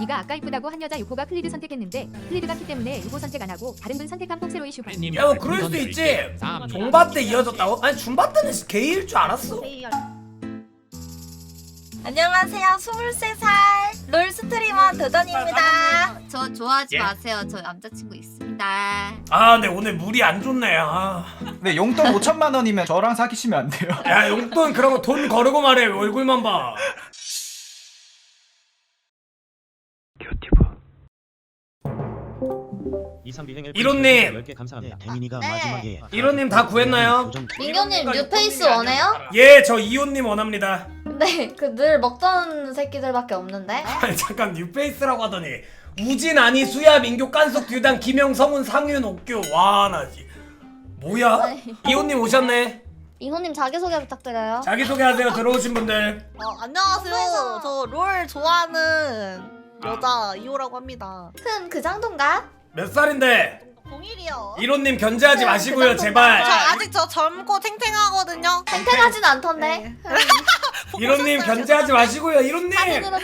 네가 아까 이쁘다고 한 여자 유코가 클리드 선택했는데 클리드가 키 때문에 유코 선택 안 하고 다른 분 선택한 폭세로이 슈퍼. 야, 뭐 그럴 수도 있지. 종바 때 이어졌다고? 아니 중바 때는 게이일 줄 알았어. 안녕하세요. 23살 롤 스트리머 도전입니다. 저 좋아하지 예. 마세요. 저 남자친구 있습니다. 아, 근데 오늘 물이 안 좋네. 아. 네 용돈 5천만 원이면 저랑 사귀시면 안 돼요. 야, 용돈 그런 거 돈 거르고 말해. 얼굴만 봐. 이론님. 10개 감사합니다. 네. 태민이가 네. 마지막에 이론님 다 구했나요? 도전 민규님 뉴페이스 원해요? 예, 저 이호님 원합니다. 네, 그늘 먹던 새끼들밖에 없는데. 아니 잠깐 뉴페이스라고 하더니 우진 아니 수야 민규 깐숙 듀단 김영 성훈 상윤 옥규 와나 뭐야? 아니. 이호님 오셨네. 이호님 자기소개 부탁드려요. 자기 소개하세요. 들어오신 분들. 어, 안녕하세요. 저 롤 좋아하는 여자 이호라고 합니다. 큰 그 정도인가? 몇 살인데? 01이요. 이론님 견제하지 네, 마시고요, 그 제발. 저 아직 저 젊고 탱탱하거든요. 탱탱하진 않던데. 이론님 견제하지 마시고요, 이론님. 사진으로.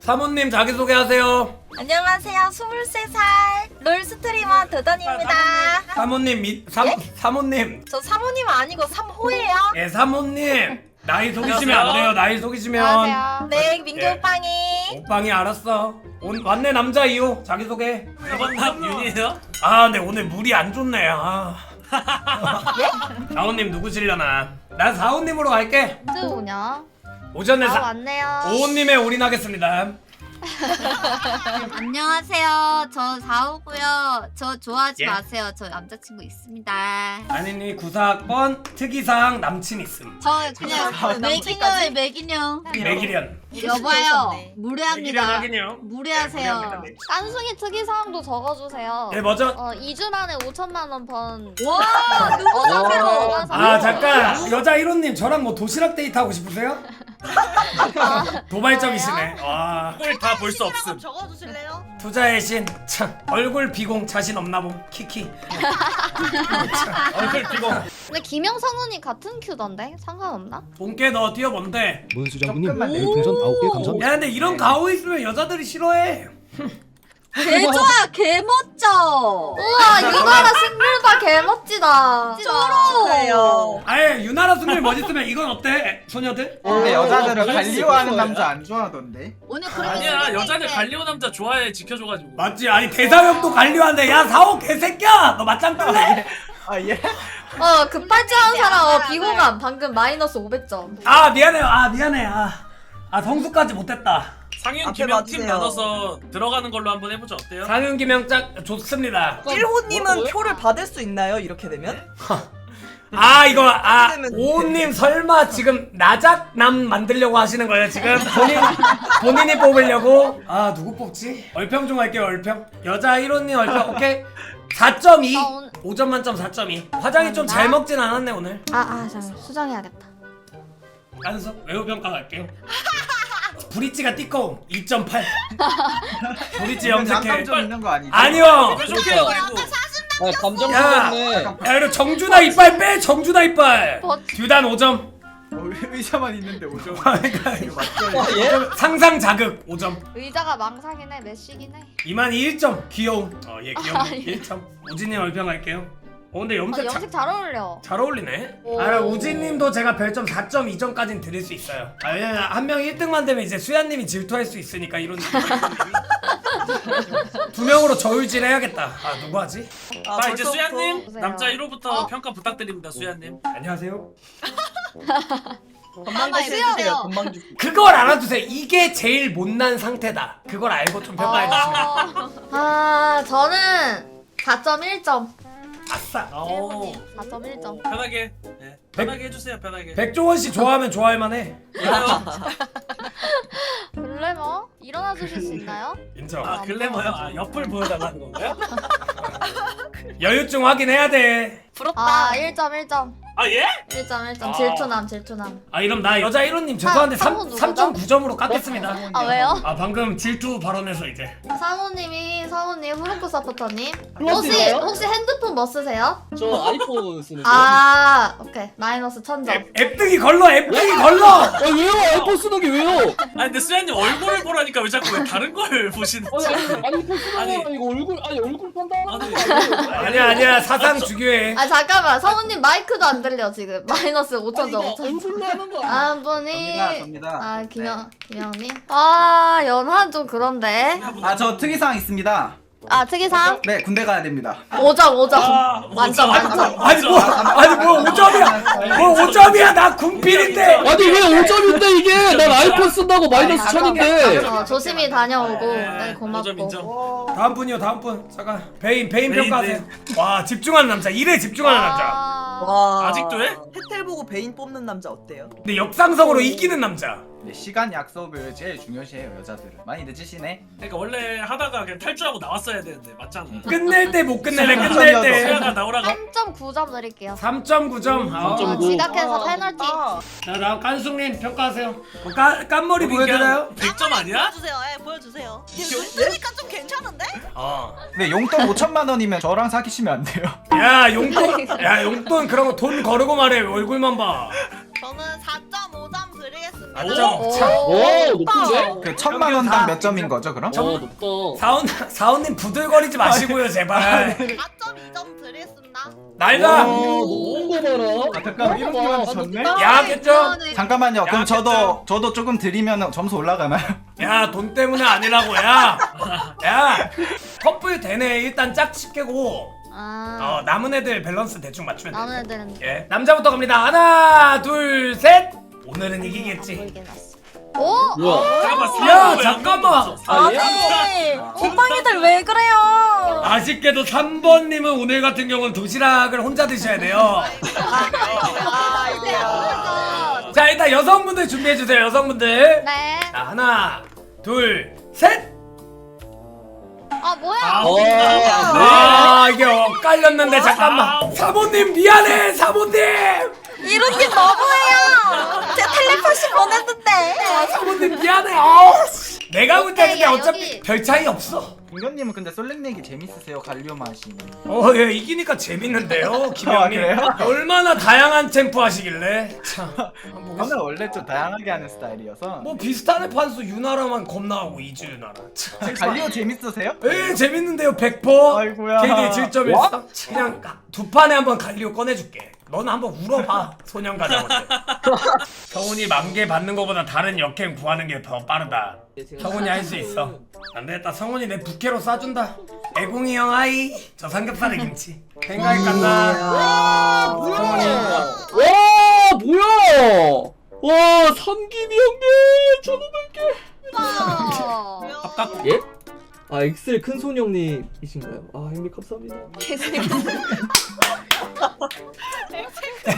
사모님 자기 소개하세요. 안녕하세요. 23살 롤 스트리머 도전입니다. 사모님 미, 사, 사모님. 저 사모님 아니고 3호예요. 예, 사모님. 나이 속이시면 안 돼요. 나이 속이시면. 안녕하세요. 네, 민규 예. 오빵이. 오빵이 알았어. 온 왔네 남자 이호 자기 소개. 이번남 윤이에요? 아 근데 오늘 물이 안 좋네 아 사호님 누구시려나 난 사호님으로 갈게 언제 오냐? 오전에 아 사, 왔네요. 오호님에 올인하겠습니다 안녕하세요. 저 사오고요. 저 좋아하지 예. 마세요. 저 남자친구 있습니다. 아니니 구사학번 특이사항 남친 있음 저 그냥 매기녀에 매기녀. 매기련 여봐요. 무례합니다. 무례하세요. 깐숭이 특이 사항도 적어주세요. 네 뭐죠? 어 2주 만에 5천만 원 번. 와 누구 어, 상대로? 어, 아 잠깐 여자 1호님 저랑 뭐 도시락 데이트 하고 싶으세요? 도발적이시네 와 이걸 다 볼 수 없음. 적어주실래요? 투자의 신 참 얼굴 비공 자신 없나 봄 키키 얼굴 비고. 근데 김영성은이 같은 큐던데 상관없나? 본께 너 뛰어 뭔데 문수 장군님 조금만 별풍선 9개 감사합니다. 야 근데 이런 가오 있으면 여자들이 싫어해 개 좋아. 개 멋져. 우와 싱글바 개 멋지다. 그래요. 아예 유나라 승률 멋있으면 이건 어때 소녀들? 근데 여자들은 그럴 수 관리하는 있을 남자 안 좋아하던데. 오늘 그러면 아니야 여자들 해. 갈리오 남자 좋아해 지켜줘가지고. 맞지 아니 대사형도 관리하는데 야 사오 개새끼야 너 맞짱 뜰래? 아 예. 어 급발진한 사람 어 비호감 방금 마이너스 500점. 아 미안해요 아 미안해 아, 아 성수까지 못했다 상윤 앞에 김영 팀 봐주세요. 나눠서 들어가는 걸로 한번 해보자 어때요? 상윤 김영 짝 좋습니다. 1호님은 표를 받을 수 있나요? 이렇게 되면? 아 이거 아 그러면- 오님 설마 지금 나작남 만들려고 하시는 거예요 지금? 본인 본인이 뽑으려고? 아 누구 뽑지? 얼평 좀 할게요 얼평. 여자 1호님 얼평. 오케이. 4.2 아, 오늘- 5점 만점 4.2 화장이 좀 잘 먹진 않았네 오늘. 아아 잠깐 수정해야겠다. 간섭 외우 평가 갈게요 브릿지가 띠꺼움 2.8 브릿지 양감 염색해 좀 있는 거 아니지? 아니요 해줄게요 그리고. 감정 야, 생겼네. 야 이거 정준하 이빨 빼 정준하 이빨 버- 듀단 5점 어, 의자만 있는데 오죠. 그러니까 이거 맞죠? 아, 예? 상상 자극 5점 의자가 망상이네 메시긴 해. 이만희 1점 귀여움 어예 귀여움 아, 예. 1점 우진님 얼평할게요 어 근데 아, 염색 자, 염색 잘 어울려. 잘 어울리네 오. 아 우진님도 제가 별점 4.2점까지는 드릴 수 있어요 아 왜냐면 한 명이 1등만 되면 이제 수야님이 질투할 수 있으니까 이런 두 명으로 저울질 해야겠다 아 누구 하지? 아 이제 수야님 보세요. 남자 1호부터 어. 평가 부탁드립니다 수야님. 안녕하세요 건망 주세요. 수염이요. 건망 주세요. 그걸 알아두세요 이게 제일 못난 상태다 그걸 알고 좀 평가해 주시면 아 저는 4.1점. 아싸 오 4.1점. 편하게. 네. 편하게 해주세요 편하게. 백종원 씨 좋아하면 좋아할 만해 좋아요. 글래머 일어나 주실 수 있나요? 인정 아 글래머요? 아 옆을 보여달라는 건가요? 여유증 확인해야 돼 부럽다. 아 1점 1점. 아 예? 1점 1점 아. 질투남 질투남. 아 이럼 나 여자 1호님 죄송한데 상- 3, 상호 3.9점으로 깎겠습니다 아 왜요? 아 방금 질투 발언해서 이제 상호님이 상호님 후루쿠 서포터님 혹시? 혹시 핸드폰 뭐 쓰세요? 저 아이폰 쓰는데. 아 오케이 마이너스 천점. 앱, 앱등이 걸러 앱등이 걸러 아 왜요? 아이폰 쓰는 게 왜요? 아 근데 수야님 얼굴을 보라니까 왜 자꾸 왜 다른 걸 보시는지. 아니 아니 아이폰 쓰는 아니. 거 이거 얼굴 아니 얼굴 판다. 아니. 아니야 아니야 사상 주교해 아 잠깐만 상호님 마이크도 안 들려 지금 마이너스 5천 점. 5천 점. 얼굴로 하는 거. 아, 한 분이 접니다, 접니다. 아 김영 김영님 아 연한 좀 그런데 아 저 특이사항 있습니다. 아 특이상 네 군대 가야 됩니다. 5점 5점 아, 완전 오점. 완전 아니 뭐 아니 뭐 5점이야. 뭐 5점이야. 나 군필인데. 아니 왜 5점인데 이게? 난 아이폰 쓴다고 마이너스 천인데. 어, 조심히 다녀오고. 네, 네, 고맙고. 다음 분이요 다음 분. 잠깐. 베인 베인 베인, 평가하세요. 와 집중하는 남자. 일에 집중하는 남자. 아, 와. 아직도 해? 혜텔 보고 베인 뽑는 남자 어때요? 근데 역상성으로 이기는 남자 네, 시간 약속을 제일 중요시해요 여자들은. 많이 늦으시네. 그러니까 원래 하다가 그냥 탈주하고 나왔어야 되는데 맞잖아. 끝낼 때 못 끝내네 끝낼 때 수야가 나오라고. 3.9점 드릴게요 3.9점 아, 3.9. 어, 지각해서 페널티 아, 자 다음 깐숙님 평가하세요 어, 깐, 깐머리 뭐 보여드려요? 100점 아니야? 보여주세요. 예, 보여주세요. 은근히니까 좀 괜찮은데? 어. 네 용돈 5천만 원이면 저랑 사귀시면 안 돼요. 야 용돈 야 용돈 그런 거 돈 거르고 말해 얼굴만 봐 저는 4.5점 드리겠습니다. 오. 오 높은데? 그 천만 원당 몇 점인 거죠 그럼? 어 높다. 사원 사원님 부들거리지 마시고요 제발 4.2점 드리겠습니다. 날가 높은 거 봐라. 아, 잠깐만, 이런 봐. 기분이 졌네? 야겠죠? 잠깐만요. 그럼 야, 저도 저도 조금 드리면 점수 올라가나요? 야 돈 때문에 아니라고 야. 야 커플 되네 일단 짝집 깨고 아 어 남은 애들 밸런스 대충 맞추면 돼. 남은 애들은 예 남자부터 갑니다 하나 둘 셋. 오늘은 이기겠지. 오 뭐야? 잠깐만. 야, 사람 왜 잠깐만. 아 예? 아니 오빵이들 왜 그래요 아쉽게도 3번님은 오늘 같은 경우는 도시락을 혼자 드셔야 돼요. 자 일단 여성분들 준비해 주세요 여성분들. 네. 자 하나 둘 셋. 아 뭐야? 아, 어. 아 이게 엇갈렸는데 잠깐만 사모님 미안해 사모님 이런님 너무해요. 아 사모님 미안해 어 내가 볼때 근데 야, 어차피 여기. 별 차이 없어 김건님은 근데 솔랭내기 재밌으세요 갈리오 맛이. 어예 이기니까 재밌는데요 김영님 아, 그래요? 얼마나 다양한 챔프 하시길래 참 저는 원래 좀 다양하게 하는 스타일이어서. 뭐 비슷하네 판수 유나라만 겁나 하고 이주 유나라 참. 갈리오 재밌으세요? 에 재밌는데요 100% 아이고야. KD 7.14 그냥 두 판에 한번 갈리오 꺼내줄게 너는 한번 울어봐 소년 가자한테 형훈이 만개 받는 거보다 다른 역행 구하는 게 더 빠르다. 성훈이 할 수 있어. 안 되겠다. 성훈이 내 부캐로 쏴준다. 애공이 형 아이. 저 삼겹살에 김치. 생각이 간다. 성훈이. 와 뭐야? 와 삼김이 형님! 천오백개. 예? 아 엑셀 큰손 형님이신가요? 아 형님 감사합니다.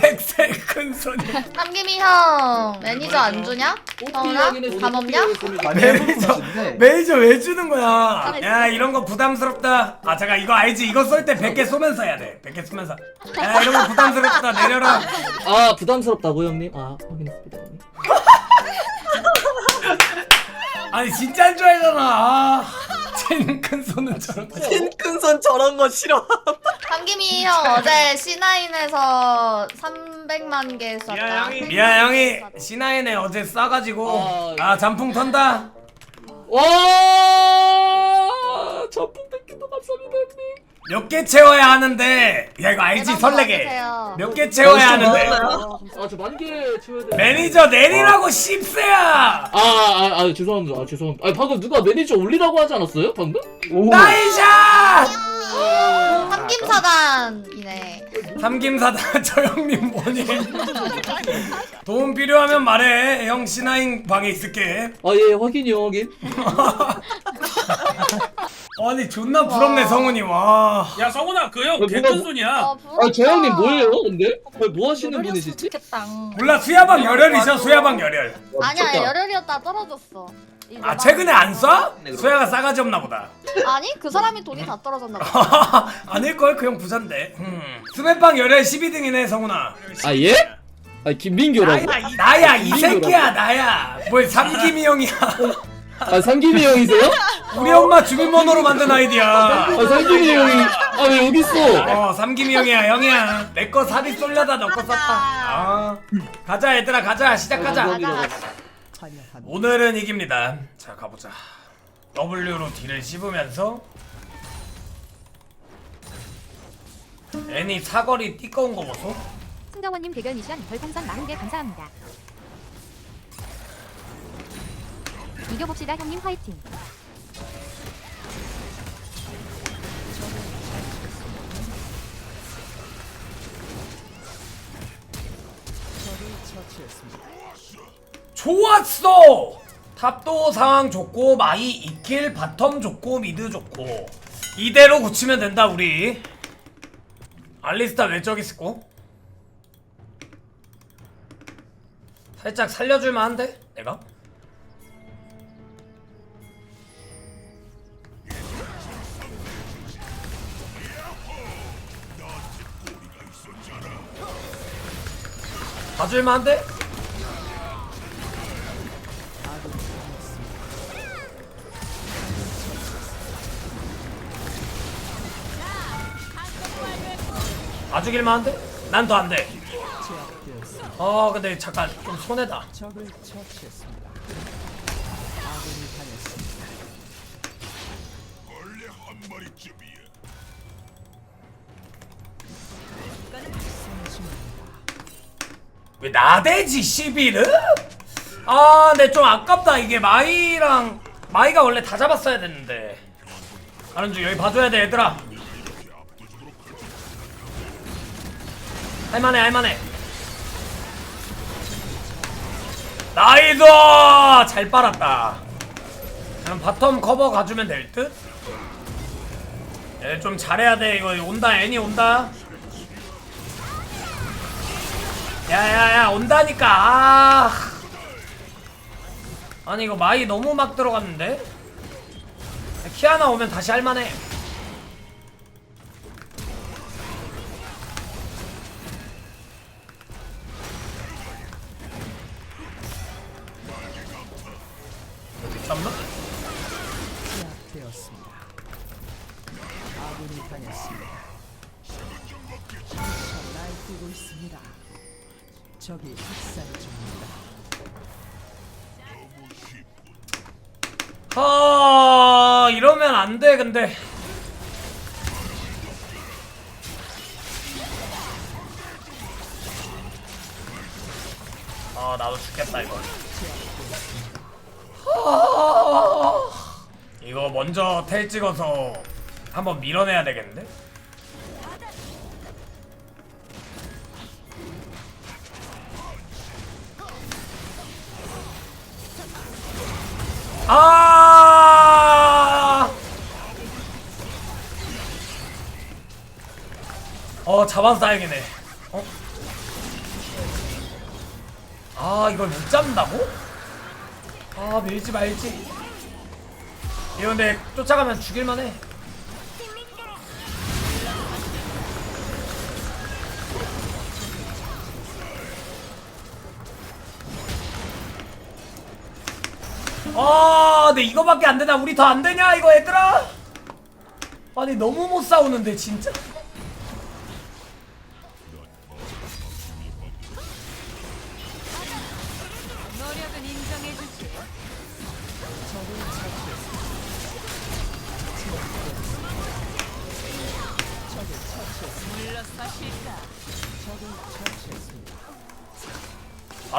엑셀 큰 소리 삼김이 형 매니저 안 주냐? 성훈아? 밥 없냐? 싶은데. 메이저 왜 주는 거야 야 이런 거 부담스럽다 아 잠깐 이거 알지 이거 쏠 때 100개 쏘면서 해야 돼 100개 쏘면서 야 이런 거 부담스럽다 내려라 아 부담스럽다고 형님? 아 확인했습니다 형님. 아니 진짜인 줄 알잖아 아, 찐큰 손은 저런 거 큰 손 저런 거 싫어. 삼김이 형 어제 C9에서 300만 개 쐈다. 미아 형이 C9에 어제 싸가지고 아, 아 잔풍 턴다. 와! 전품 뺏기도 감사합니다 형님. 몇 개 채워야 하는데 야 이거 알지 설레게 받으세요. 몇 개 채워야 하는데 아저 만개 채워야 돼. 매니저 내리라고 씹새야 아, 아, 아, 죄송합니다. 아, 죄송합니다. 아, 방금 누가 매니저 올리라고 하지 않았어요? 방금? 나이샷 삼김 사단이네. 삼김사다 저 형님 뭐니 도움 필요하면 말해 형 C9 방에 있을게 아, 예, 확인이요, 확인. 아니 존나 부럽네 성훈이 와. 야 성훈아 그형 어, 개큰 뭐가- 손이야 아, 아저 형님 뭐예요 근데? 아, 뭐 하시는 열혈이었으면 분이시지? 좋겠다. 몰라 수야방 열혈 있어. 수야방 열혈. 아니야 미쳤다. 열혈이었다 떨어졌어. 이아 최근에 안 쏴? 수야가 싸가지 없나 보다. 아니 그 사람이 돈이 다 떨어졌나 봐. 아닐걸 그 형 부잔데. 음. 스매빵 열혈 12등이네 성훈아. 아 예? 아 이, 나야 이 새끼야 나야. 뭘 삼김이 형이야. 아 상김이 형이세요? 우리 엄마 주민번호로 만든 아이디야. 아 상김이 형이 아 왜 여기 있어? 어 삼김이 형이야 형이야. 내거 사비 쏠려다 너거 쐈다. 아. 가자 얘들아 가자 시작하자. 감사합니다. 오늘은 이깁니다. 자 가보자. W로 D를 씹으면서 N이 사거리 띠꺼운 거 보소. 승정원님 대결 미션 별풍선 40개 감사합니다. 이겨봅시다 형님 화이팅. 좋았어. 탑도 상황 좋고 마이 이킬 바텀 좋고 미드 좋고 이대로 굳히면 된다 우리. 알리스타 왜 저기 있고? 살짝 살려줄만 한데 내가? 봐줄만 한데? 봐주길만 한데? 난 더 안 돼. 어 근데 잠깐 좀 손해다. 왜 나대지 시비를? 아 근데 좀 아깝다. 이게 마이랑 마이가 원래 다 잡았어야 됐는데. 가는 중 여기 봐줘야 돼 얘들아. 할만해 할만해. 나이스! 잘 빨았다. 그럼 바텀 커버 가주면 될 듯? 얘좀 잘해야 돼. 이거 온다 애니 온다 야야야 온다니까. 아. 아니 이거 마이 너무 막 들어갔는데? 키아나 오면 다시 할만해 아 이러면 안 돼 근데. 아 나도 죽겠다 이거. 아, 이거 먼저 텔 찍어서 한번 밀어내야 되겠는데 어 잡아서 다행이네. 어? 아 이걸 못 잡는다고? 아 밀지 말지. 이거 근데 쫓아가면 죽일만해. 아, 근데 이거밖에 안 되나? 우리 더 안 되냐? 이거 얘들아? 아니 너무 못 싸우는데 진짜.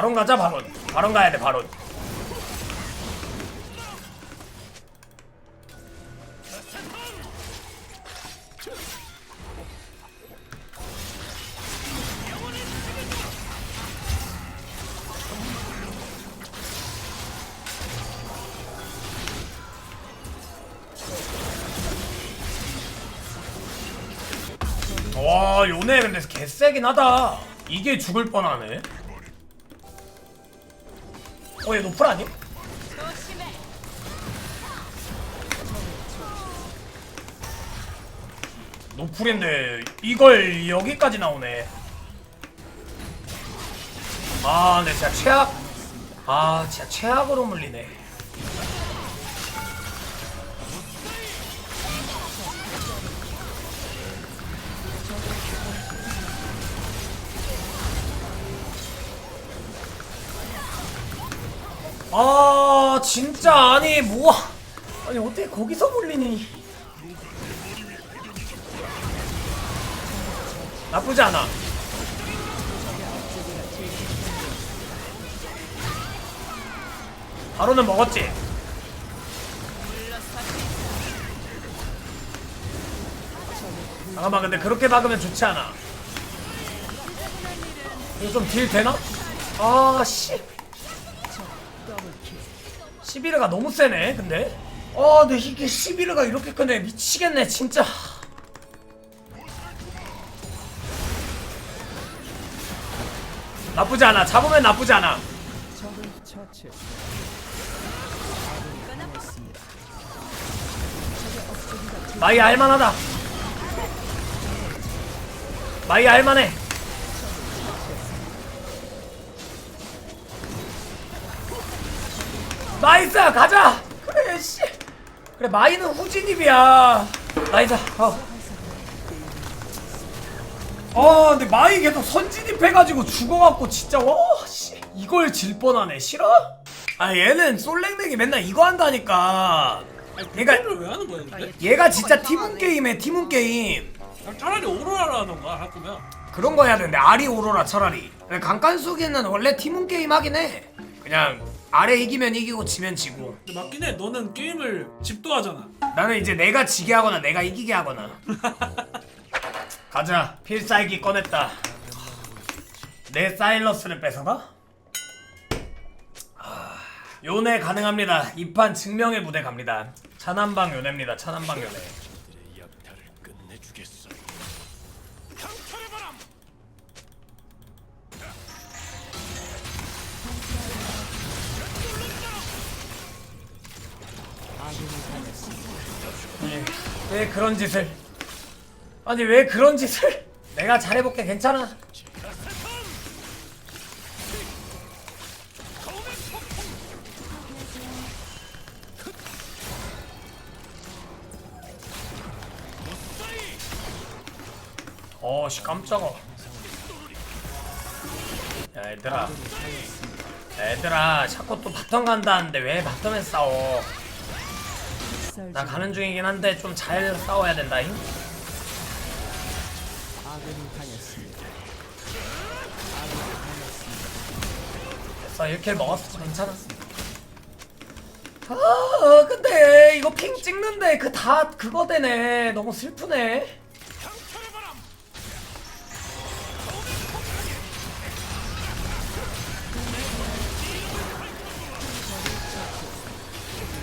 바론 가자 바론. 바론 가야돼 바론. 와 요네 근데 개쎄긴 하다. 이게 죽을 뻔하네. 어 얘 노플 아니? 노플인데 이걸 여기까지 나오네 아 근데 진짜 최악 아 진짜 최악으로 물리네 아 진짜 아니 뭐 아니 어떻게 거기서 물리니? 나쁘지 않아. 바로는 먹었지? 잠깐만 근데 그렇게 박으면 좋지 않아. 이거 좀 딜 되나? 아씨 11회가 너무 세네 근데. 아 근데 이게 11회가 이렇게 크네. 미치겠네 진짜. 나쁘지 않아. 잡으면 나쁘지 않아. 마이 알만하다. 마이 알만해 나이스 가자! 그래 씨. 그래 마이는 후진입이야. 나이스 어. 아 근데 마이 계속 선진입 해가지고 죽어갖고 진짜 와씨. 이걸 질 뻔하네 싫어? 아 얘는 솔랭맥이 맨날 이거 한다니까. 그러니까- 왜 하는 거야 근데? 얘가 진짜 팀운 게임에 팀운 게임. 차라리 오로라를 하던가 할 거면. 그런 거 해야 되는데 아리 오로라 차라리. 강간수기는 원래 팀운 게임 하긴 해. 그냥 아래 이기면 이기고 지면 지고. 근데 맞긴 해. 너는 게임을 집도하잖아. 나는 이제 내가 지게 하거나 내가 이기게 하거나. 가자. 필살기 꺼냈다. 내 사일러스를 뺏어가? 아, 요네 가능합니다. 이판 증명의 무대 갑니다. 찬한방 요네입니다. 찬한방 요네 아니, 왜 그런 짓을? 아니 왜 그런 짓을? 내가 잘해볼게 괜찮아? 어씨 깜짝아. 야 얘들아. 얘들아 자꾸 또 바텀 간다는데 왜 바텀에 싸워 나 가는 중이긴 한데 좀 잘 싸워야 된다잉. 됐어 1킬 먹었어 괜찮아 아 근데 이거 핑 찍는데 그 다 그거 되네. 너무 슬프네.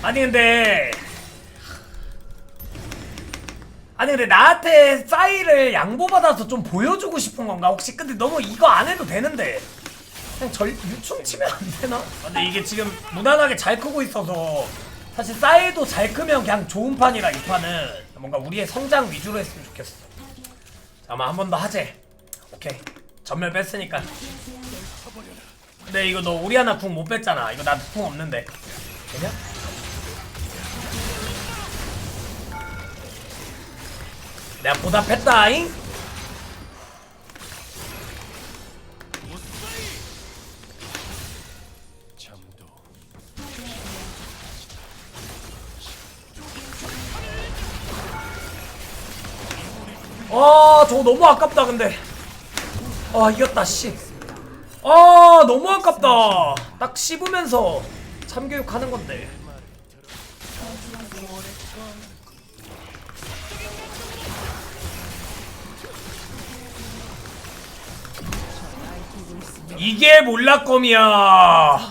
아니 근데 아니 근데 나한테 싸이를 양보받아서 좀 보여주고 싶은 건가? 혹시 근데 너무 이거 안 해도 되는데. 그냥 절 유충 치면 안 되나? 근데 이게 지금 무난하게 잘 크고 있어서 사실 싸이도 잘 크면 그냥 좋은 판이라 이 판은. 뭔가 우리의 성장 위주로 했으면 좋겠어. 아마 한 번 더 하재. 오케이. 전멸 뺐으니까. 근데 이거 너 우리 하나 궁 못 뺐잖아. 이거 나 궁 없는데. 되냐? 내가 보답했다잉? 아 저거 너무 아깝다 근데. 아 이겼다 씨아 너무 아깝다. 딱 씹으면서 참교육 하는 건데 이게 몰락검이야.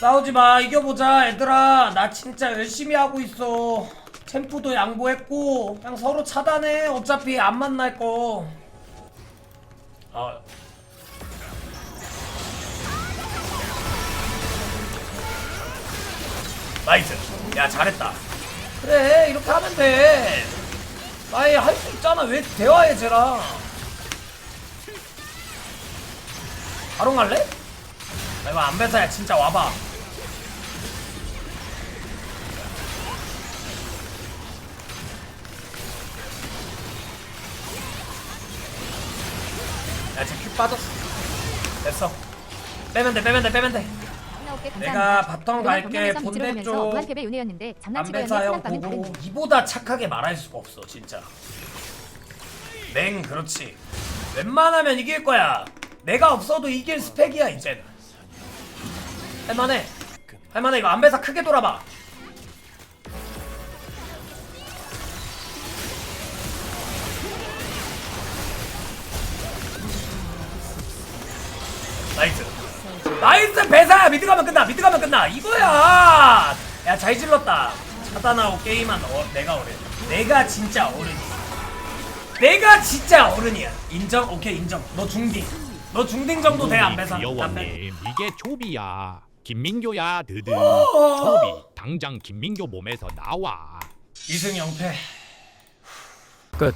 싸우지 마. 이겨보자 얘들아. 나 진짜 열심히 하고 있어. 템프도 양보했고 그냥 서로 차단해. 어차피 안 만날 거. 아. 나이스. 야 잘했다. 그래 이렇게 하면 돼. 아예 할 수 있잖아. 왜 대화해 쟤랑 바로 갈래? 아, 이거 안배사야 진짜 와봐. 야 지금 큐 빠졌어. 됐어. 빼면 돼 빼면 돼 빼면 돼. 내가 감사합니다. 바텀 그동안 갈게. 본대 보면서 쪽 무한 패배 요네였는데 장난치고 안배사 했네 형 한방은 보고 다른 이보다 착하게 말할 수가 없어 진짜. 냉 그렇지. 웬만하면 이길 거야 내가 없어도 이길 스펙이야 이제는. 할만해. 할만해. 이거 안배사 크게 돌아봐. 나이스. 나이스 배사야. 미드 가면 끝나. 미드 가면 끝나. 이거야. 야 잘 질렀다. 차단하고 게임한 어, 내가 어른 내가 진짜 어른이야. 내가 진짜 어른이야. 인정? 오케이 인정. 너 중딩 너 중딩 정도 돼안 배사 안 배. 귀여워님 이게 초비야. 김민교야 드드 어. 초비. 당장 김민교 몸에서 나와. 이승 영패. 끝